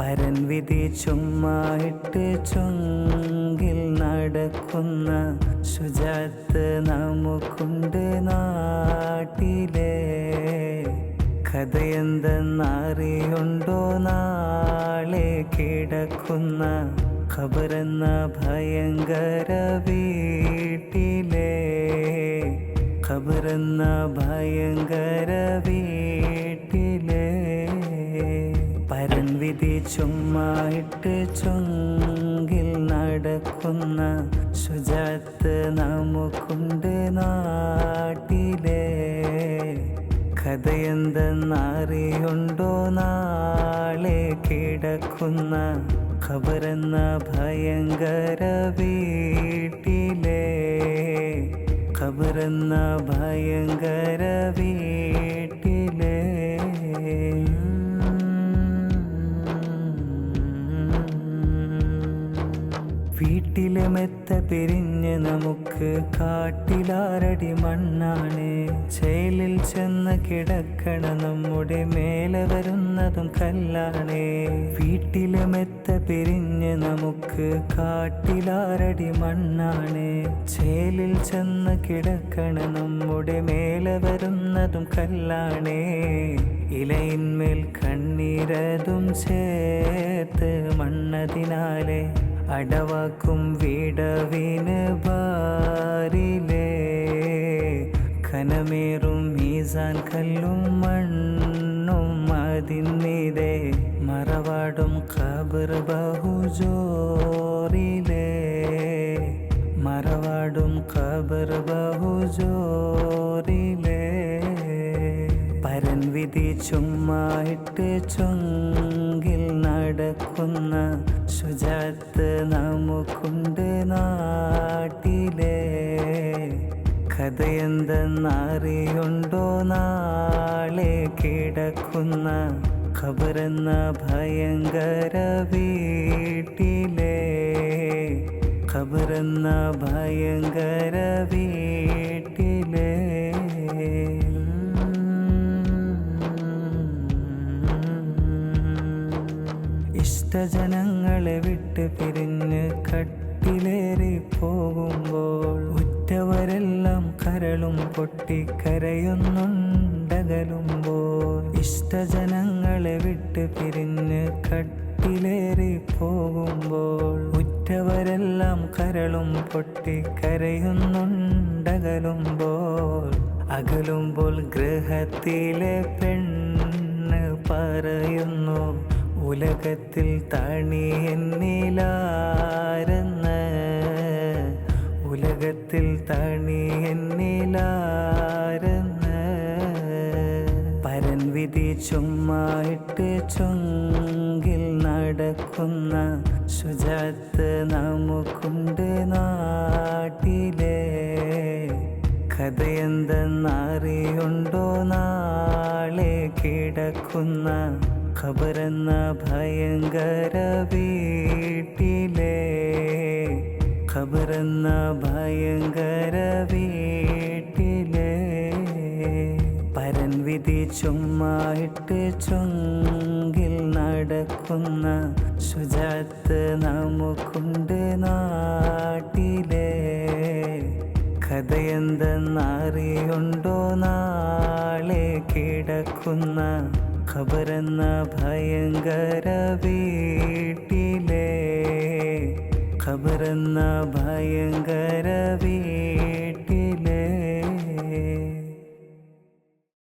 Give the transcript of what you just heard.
പരൻ വിധി ചുമ്മായിട്ട് ചുങ്കിൽ നടക്കുന്ന ശുചാത്ത് നമുക്കുണ്ട് നാട്ടിലെ. കഥയെന്തെന്നറിയുണ്ടോ? നാളെ കിടക്കുന്ന ഖബറെന്ന ഭയങ്കര വീട്ടിലെ. ഖബറെന്ന ഭയങ്കര വിധി ചുമ്മായിട്ട് ചുങ്കിൽ നടക്കുന്ന ശുചാത്ത് നമുക്കുണ്ട് നാട്ടിലെ. കഥയെന്തെന്നറിയുണ്ടോ നാളെ കിടക്കുന്ന ഖബറെന്ന ഭയങ്കര വീട്ടിലെ. ഖബറെന്ന ഭയങ്കര വീട്ടിലെ വീട്ടിലെ മെത്ത പിരിഞ്ഞ് നമുക്ക് കാട്ടിലാരടി മണ്ണാണ്. ചേലിൽ ചെന്ന് കിടക്കണ നമ്മുടെ മേലെ വരുന്നതും കല്ലാണ്. വീട്ടിലെ മെത്ത പിരിഞ്ഞ് നമുക്ക് കാട്ടിലാരടി മണ്ണാണ്. ചേലിൽ ചെന്ന് കിടക്കണ നമ്മുടെ മേലെ വരുന്നതും കല്ലാണ്. ഇലയിന്മേൽ കണ്ണീരതും ചേർത്ത് മണ്ണതിനാലെ അടവാക്കും വിടവിന് ബാരിലേ ഖനമേറും മീസാൻ കല്ലും മണ്ണും അതിന്നിരെ മറവാടും ഖബർ ബഹുജോറിലേ. മറവാടും ഖബർ ബഹുജോറിലേ. പരൻവിധി ചുമ്മായിട്ട് ചുങ്കിൽ നടക്കുന്ന ശുചാത്ത് നമുക്കുണ്ട് നാട്ടിലെ. കഥയെന്തെന്നറിയുണ്ടോ നാളെ? കിടക്കുന്ന ഖബറെന്ന ഭയങ്കര വീട്ടിലെ. ഖബറെന്ന ഭയങ്കര വീട്ടിലെ. ഇഷ്ടജനങ്ങളെ ഇഷ്ടജനങ്ങളെ വിട്ട് പിരിഞ്ഞ് കട്ടിലേറി പോകുമ്പോൾ ഉറ്റവരെല്ലാം കരളും പൊട്ടി കരയുന്നുണ്ടകലുമ്പോൾ അകലുമ്പോൾ ഗൃഹത്തിലെ പെണ്ണ് പറയുന്നു ഉലകത്തിൽ തണി എന്നിലാരെന്ന്? ഉലകത്തിൽ തണി വിധി ചുമ്മായിട്ട് ചുങ്കിൽ നടക്കുന്ന ശുചാത്ത് നമുക്കുണ്ട് നാട്ടിലെ. കഥയെന്തെന്നറിയുണ്ടോ? നാളെ കിടക്കുന്ന ഖബറെന്ന ഭയങ്കര വീട്ടിലെ. ഖബറെന്ന ഭയങ്കര വീട്ടിലെ വിധി ചുമ്മായിട്ട് ചുങ്കിൽ നടക്കുന്ന ശുചാത്ത് നമുക്കുണ്ട് നാട്ടിലെ. കഥയെന്തെന്നറിയുണ്ടോ നാളെ കിടക്കുന്ന ഖബറെന്ന ഭയങ്കര വീട്ടിലെ. ഖബറെന്ന ഭയങ്കര വീ